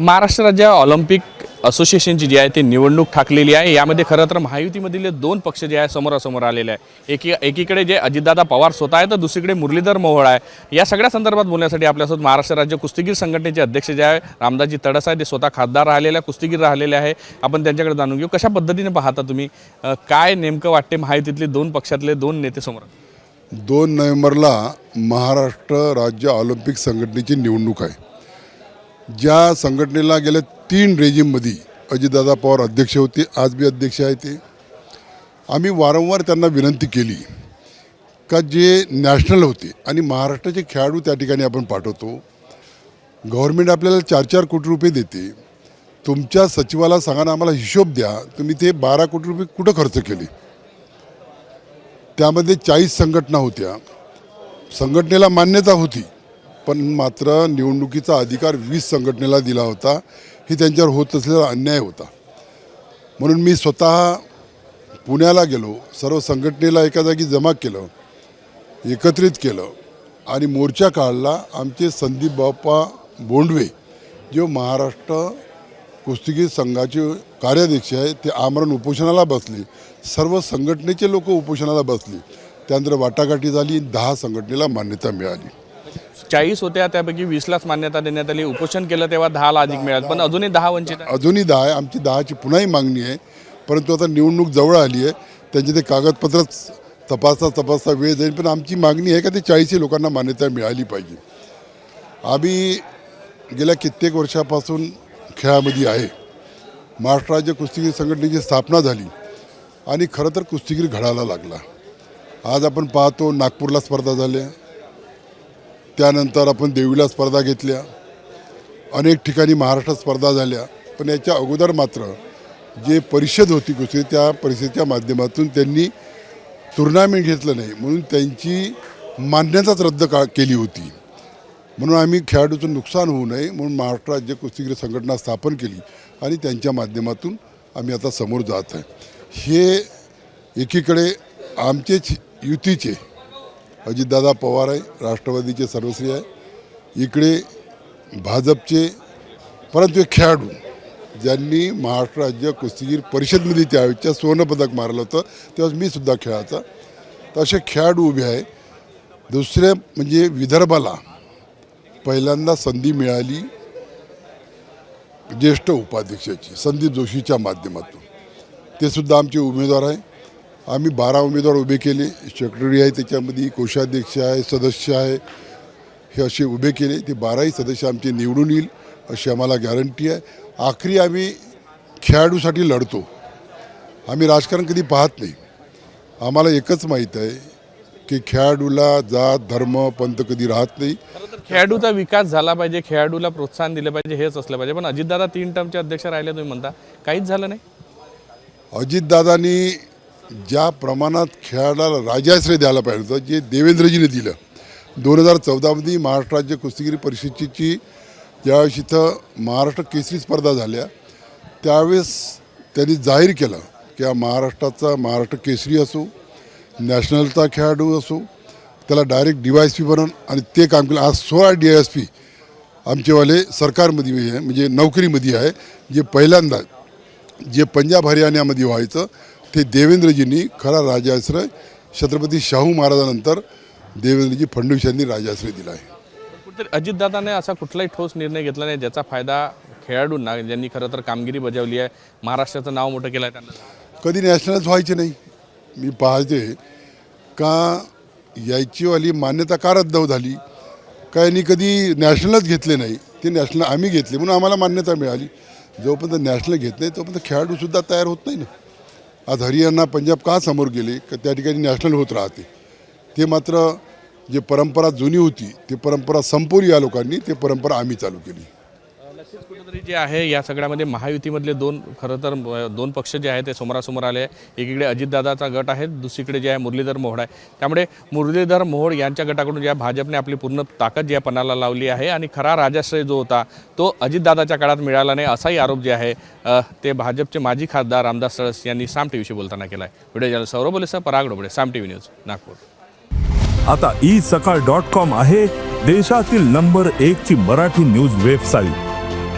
महाराष्ट्र राज्य ऑलिम्पिक असोसिएशनची जी आहे ती निवडणूक ठाकलेली आहे. यामध्ये खरं तर महायुतीमधील दोन पक्ष जे आहे समोरासमोर आलेले आहे. एकी एकीकडे जे अजितदादा पवार स्वतः आहे तर दुसरीकडे मुरलीधर मोहोळ आहे. या सगळ्या संदर्भात बोलण्यासाठी आपल्यासोबत महाराष्ट्र राज्य कुस्तीगीर संघटनेचे अध्यक्ष जे आहे रामदासजी तडस आहे. ते स्वतः खासदार राहिलेले आहे, कुस्तीगीर राहिलेले आहे. आपण त्यांच्याकडे जाणून घेऊ. कशा पद्धतीने पाहता तुम्ही काय नेमकं वाटते महायुतीतले दोन पक्षातले दोन नेते समोर? दोन नोव्हेंबरला महाराष्ट्र राज्य ऑलिम्पिक संघटनेची निवडणूक आहे. ज्या संघटनेला गेल्या तीन रेजिममध्ये अजितदादा पवार अध्यक्ष होते आज बी अध्यक्ष आहे ते. आम्ही वारंवार त्यांना विनंती केली का जे नॅशनल होते आणि महाराष्ट्राचे खेळाडू त्या ठिकाणी आपण पाठवतो गव्हर्मेंट आपल्याला चार चार कोटी रुपये देते तुमच्या सचिवाला सांगा ना आम्हाला हिशोब द्या तुम्ही ते बारा कोटी रुपये कुठं खर्च केले? त्यामध्ये चाळीस संघटना होत्या. संघटनेला मान्यता होती. पण मात्र निवडणुकीचा अधिकार वीस संघटनेला दिला होता. ही त्यांच्यावर होत असलेला अन्याय होता. म्हणून मी स्वतः पुण्याला गेलो. सर्व संघटनेला एका जागी जमा केलं. एकत्रित केलं. आणि मोर्चा काढला. आमचे संदीप बाप्पा बोंडवे जे महाराष्ट्र कुस्तीगीर संघाचे कार्याध्यक्ष आहे ते आमरण उपोषणाला बसले. सर्व संघटनेचे लोक उपोषणाला बसले. त्यानंतर वाटाघाटी झाली. दहा संघटनेला मान्यता मिळाली. चाळीस होत्या त्यापैकी वीसलाच मान्यता देण्यात आली. उपोषण केलं तेव्हा दहाला अधिक मिळाल. पण अजूनही दहा वंचित अजूनही दहा आहे. आमची दहाची पुन्हाही मागणी आहे. परंतु आता निवडणूक जवळ आली आहे. त्यांचे ते कागदपत्र तपासता तपासता वेळ जाईल. पण आमची मागणी आहे का ते चाळीसही लोकांना मान्यता मिळाली पाहिजे. आम्ही गेल्या कित्येक वर्षापासून खेळामध्ये आहे. महाराष्ट्र राज्य कुस्तीगीर संघटनेची स्थापना झाली आणि खरं तर कुस्तीगीर घडायला लागला. आज आपण पाहतो नागपूरला स्पर्धा झाल्या. त्यानंतर आपण देवीला स्पर्धा घेतल्या. अनेक ठिकाणी महाराष्ट्रात स्पर्धा झाल्या. पण याच्या अगोदर मात्र जे परिषद होती कुस्ती त्या परिषदेच्या माध्यमातून त्यांनी टुर्नामेंट घेतलं नाही. म्हणून त्यांची मान्यताच रद्द का केली होती. म्हणून आम्ही खेळाडूचं नुकसान होऊ नये म्हणून महाराष्ट्र राज्य कुस्तीगीर संघटना स्थापन केली आणि त्यांच्या माध्यमातून आम्ही आता समोर जात आहे. हे एकीकडे आमचेच युतीचे अजितदादा पवार आहे राष्ट्रवादीचे सर्वश्री आहे. इकडे भाजपचे परंतु एक खेळाडू ज्यांनी महाराष्ट्र राज्य कुस्तीगीर परिषदमध्ये त्यावेळेच्या सुवर्णपदक मारलं होतं तेव्हा मी सुद्धा खेळायचा. तर असे खेळाडू उभे आहे दुसऱ्या म्हणजे विदर्भाला पहिल्यांदा संधी मिळाली ज्येष्ठ उपाध्यक्षाची संदीप जोशीच्या माध्यमातून. ते सुद्धा आमचे उमेदवार आहे आम्ही बारा उमेदवार उभे केले. सेक्रेटरी आहे त्याच्यामध्ये कोषाध्यक्ष आहे सदस्य आहे. हे असे उभे केले. ते बाराही सदस्य आमचे निवडून येईल अशी आम्हाला गॅरंटी आहे. आखरी आम्ही खेळाडूसाठी लढतो. आम्ही राजकारण कधी पाहत नाही. आम्हाला एकच माहीत आहे की खेळाडूला जात धर्म पंथ कधी राहत नाही. खेळाडूचा विकास झाला पाहिजे खेळाडूला प्रोत्साहन दिलं पाहिजे हेच असलं पाहिजे. पण अजितदादा तीन टर्मचे अध्यक्ष राहिले तुम्ही म्हणता. काहीच झालं नाही? अजितदादांनी ज्या प्रमाणात खेळाडूला राजाश्रय द्यायला पाहिजे होतं जे देवेंद्रजीने दिलं दोन हजार चौदामध्ये महाराष्ट्र राज्य कुस्तीगिरी परिषदेची ज्यावेळेस इथं महाराष्ट्र केसरी स्पर्धा झाल्या त्यावेळेस त्यांनी जाहीर केलं की हा महाराष्ट्राचा महाराष्ट्र केसरी असो नॅशनलचा खेळाडू असो त्याला direct D Y S P बनवून आणि ते काम केलं. आज सोळा डी एस पी आमचेवाले सरकारमध्ये आहे म्हणजे नोकरीमध्ये आहे जे पहिल्यांदा जे पंजाब हरियाणामध्ये व्हायचं ते देवेंद्रजींनी खरा राजाश्रय छत्रपती शाहू महाराजानंतर देवेंद्रजी फडणवीस यांनी राजाश्रय दिला आहे. कुठेतरी अजितदादाने असा कुठलाही ठोस निर्णय घेतला नाही ज्याचा फायदा खेळाडूंना ज्यांनी खरं तर कामगिरी बजावली आहे महाराष्ट्राचं नाव मोठं केलं आहे त्यांना. कधी नॅशनलच व्हायचे नाही. मी पाहते का याचीवाली मान्यता का रद्द झाली का यांनी कधी नॅशनलच घेतले नाही ते नॅशनल आम्ही घेतले म्हणून आम्हाला मान्यता मिळाली. जोपर्यंत नॅशनल घेत नाही तोपर्यंत खेळाडूसुद्धा तयार होत नाही ना. आज हरियाणा पंजाब का समोर गेले? का त्या ठिकाणी नॅशनल होत राहते? ते मात्र जे परंपरा जुनी होती ती परंपरा संपवली या लोकांनी ते परंपरा आम्ही चालू केली. नक्कीच कुठेतरी जे आहे या सगळ्यामध्ये महायुतीमधले दोन खरं तर दोन पक्ष जे आहेत ते समोरासमोर आले एकीकडे अजितदादाचा गट आहे दुसरीकडे जे आहे मुरलीधर मोहोळ आहे. त्यामुळे मुरलीधर मोहोळ यांच्या गटाकडून ज्या भाजपने आपली पूर्ण ताकद जी आहे पणाला लावली आहे आणि खरा राजाश्रय जो होता तो अजितदादाच्या काळात मिळाला नाही असाही आरोप जे आहे ते भाजपचे माजी खासदार रामदास सळस यांनी साम टी बोलताना केला आहे व्हिडिओ जर्नल सौरभ बोलेसह पराग डोबळे साम टी न्यूज नागपूर. आता ई सकाळ डॉट कॉम आहे देशातील नंबर एक ची मराठी न्यूज वेबसाईट.